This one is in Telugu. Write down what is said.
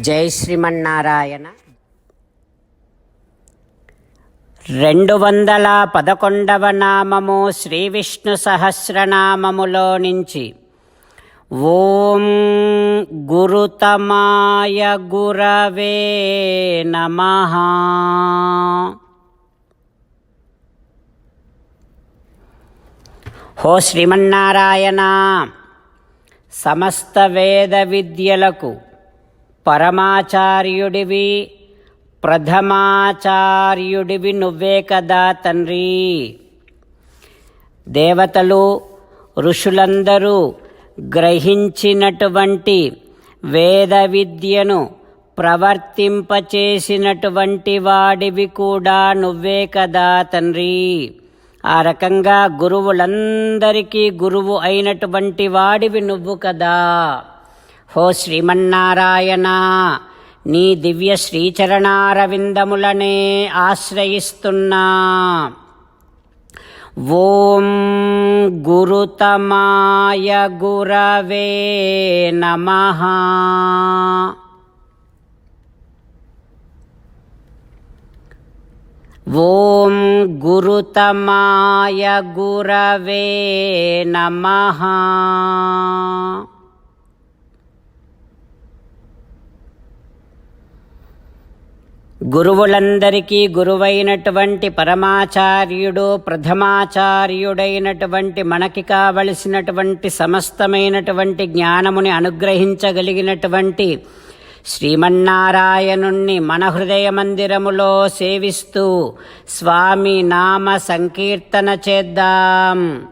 జై శ్రీమన్నారాయణ. రెండు వందల పదకొండవ నామము శ్రీ విష్ణు సహస్రనామములో నుంచి. ఓం గురుతమాయ గురవే నమ. హో శ్రీమన్నారాయణ సమస్త వేద విద్యలకు పరమాచార్యుడివి ప్రథమాచార్యుడివి నువ్వే కదా తండ్రి. దేవతలు ఋషులందరూ గ్రహించినటువంటి వేద విద్యను ప్రవర్తింపచేసినటువంటి వాడివి కూడా నువ్వే కదా తండ్రి. ఆ రకంగా గురువులందరికీ గురువు అయినటువంటి వాడివి నువ్వు కదా. హో శ్రీమన్నారాయణ నీ దివ్య శ్రీచరణారవిందములనే ఆశ్రయిస్తున్నా. ఓం గురుతమాయ గురవే నమః. ఓం గురుతమాయ గురవే నమః. గురువులందరికీ గురువైనటువంటి పరమాచార్యుడు ప్రథమాచార్యుడైనటువంటి మనకి కావలసినటువంటి సమస్తమైనటువంటి జ్ఞానముని అనుగ్రహించగలిగినటువంటి శ్రీమన్నారాయణుణ్ణి మన హృదయ మందిరములో సేవిస్తూ స్వామి నామ సంకీర్తన చేద్దాం.